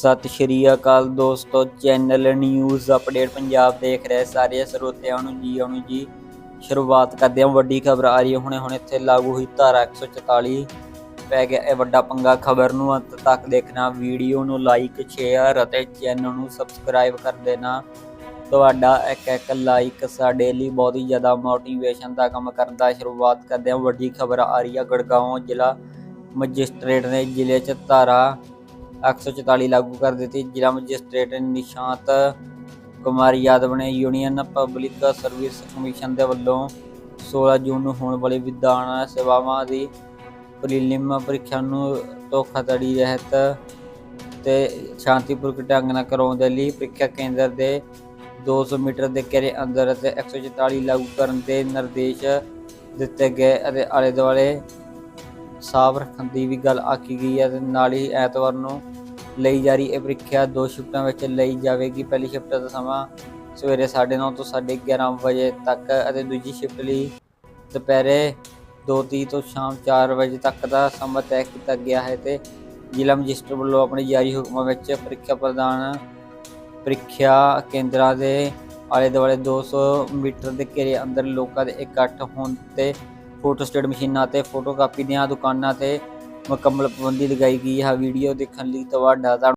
ਸਤਿ ਸ਼੍ਰੀ ਅਕਾਲ ਦੋਸਤੋ, channel news update Punjab ਦੇਖ ਰਹੇ ਸਾਰੇ ਸਰੋਤਿਆਂ ਨੂੰ ਜੀ ਆਇਆਂ ਜੀ। ਸ਼ੁਰੂਆਤ ਕਰਦੇ ਹਾਂ, ਵੱਡੀ ਖਬਰ ਆ ਰਹੀ ਹੈ। ਹੁਣੇ ਹੁਣੇ ਇੱਥੇ ਲਾਗੂ ਹੋਈ ਧਾਰਾ 144 ਪੈ ਗਿਆ ਇਹ ਵੱਡਾ ਪੰਗਾ ਖਬਰ ਨੂੰ, ਅੰਤ ਤੱਕ ਦੇਖਣਾ। ਵੀਡੀਓ ਨੂੰ ਲਾਈਕ ਸ਼ੇਅਰ ਅਤੇ ਚੈਨਲ ਨੂੰ ਸਬਸਕ੍ਰਾਈਬ ਕਰ ਦੇਣਾ। ਤੁਹਾਡਾ ਇੱਕ ਇੱਕ ਲਾਈਕ ਸਾਡੇ ਲਈ ਬਹੁਤ ਹੀ ਜ਼ਿਆਦਾ ਮੋਟੀਵੇਸ਼ਨ ਦਾ ਕੰਮ ਕਰਦਾ ਸ਼ੁਰੂਆਤ ਕਰਦੇ ਹਾਂ, ਵੱਡੀ ਖਬਰ ਆ ਰਹੀ ਹੈ, ਗੜਗਾਉਂ ਜ਼ਿਲ੍ਹਾ ਮੈਜਿਸਟ੍ਰੇਟ ਨੇ ਜ਼ਿਲ੍ਹੇ 'ਚ ਧਾਰਾ 144 ਲਾਗੂ ਕਰ ਦਿੱਤੀ। ਜ਼ਿਲ੍ਹਾ ਮੈਜਿਸਟ੍ਰੇਟ ਨਿਸ਼ਾਂਤ ਕੁਮਾਰ ਯਾਦਵ ਨੇ ਯੂਨੀਅਨ ਪਬਲਿਕ ਸਰਵਿਸ ਕਮਿਸ਼ਨ ਦੇ ਵੱਲੋਂ 16 ਜੂਨ ਨੂੰ ਹੋਣ ਵਾਲੀ ਵਿਧਾਨ ਸੇਵਾਵਾਂ ਦੀ ਪ੍ਰੀਲਿਮ ਪ੍ਰੀਖਿਆ ਨੂੰ ਧੋਖਾਧੜੀ ਰਹਿਤ ਤੇ ਸ਼ਾਂਤੀਪੂਰਵਕ ਢੰਗ ਨਾਲ ਕਰਾਉਣ ਦੇ ਲਈ ਪ੍ਰੀਖਿਆ ਕੇਂਦਰ ਦੇ 200 ਮੀਟਰ ਦੇ ਘੇਰੇ ਅੰਦਰ ਅਤੇ 144 ਲਾਗੂ ਕਰਨ ਦੇ ਨਿਰਦੇਸ਼ ਦਿੱਤੇ ਗਏ ਅਤੇ ਆਲੇ ਦੁਆਲੇ ਸਾਫ਼ ਰੱਖਣ ਦੀ ਵੀ ਗੱਲ ਆਖੀ ਗਈ ਹੈ ਤੇ ਨਾਲ ਹੀ ਐਤਵਾਰ ਨੂੰ ਲਈ ਜਾ ਰਹੀ ਇਹ ਪ੍ਰੀਖਿਆ ਦੋ ਸ਼ਿਫਟਾਂ ਵਿੱਚ ਲਈ ਜਾਵੇਗੀ। ਪਹਿਲੀ ਸ਼ਿਫਟ ਦਾ ਸਮਾਂ ਸਵੇਰੇ 9:30 ਤੋਂ 11:30 ਵਜੇ ਤੱਕ ਅਤੇ ਦੂਜੀ ਸ਼ਿਫਟ ਲਈ ਦੁਪਹਿਰੇ 2:30 ਤੋਂ ਸ਼ਾਮ 4 ਵਜੇ ਤੱਕ ਦਾ ਸਮਾਂ ਤੈਅ ਕੀਤਾ ਗਿਆ ਹੈ ਤੇ ਜ਼ਿਲ੍ਹਾ ਮੈਜਿਸਟਰ ਵੱਲੋਂ ਆਪਣੇ ਜਾਰੀ ਹੁਕਮਾਂ ਵਿੱਚ ਪ੍ਰੀਖਿਆ ਪ੍ਰਦਾਨ ਪ੍ਰੀਖਿਆ ਕੇਂਦਰਾਂ ਦੇ ਆਲੇ ਦੁਆਲੇ 200 ਮੀਟਰ ਦੇ ਘੇਰੇ ਅੰਦਰ ਲੋਕਾਂ ਦੇ ਇਕੱਠ ਹੋਣ ਤੇ ਫੋਟੋ ਸਟੇਟ ਮਸ਼ੀਨਾਂ ਤੇ ਫੋਟੋਕਾਪੀ ਦੀਆਂ ਦੁਕਾਨਾਂ ਤੇ ਮੁਕੰਮਲ ਪਾਬੰਦੀ ਲਗਾਈ ਗਈ। ਹੈ ਵੀਡੀਓ ਦੇਖਣ ਲਈ ਤੁਹਾਡਾ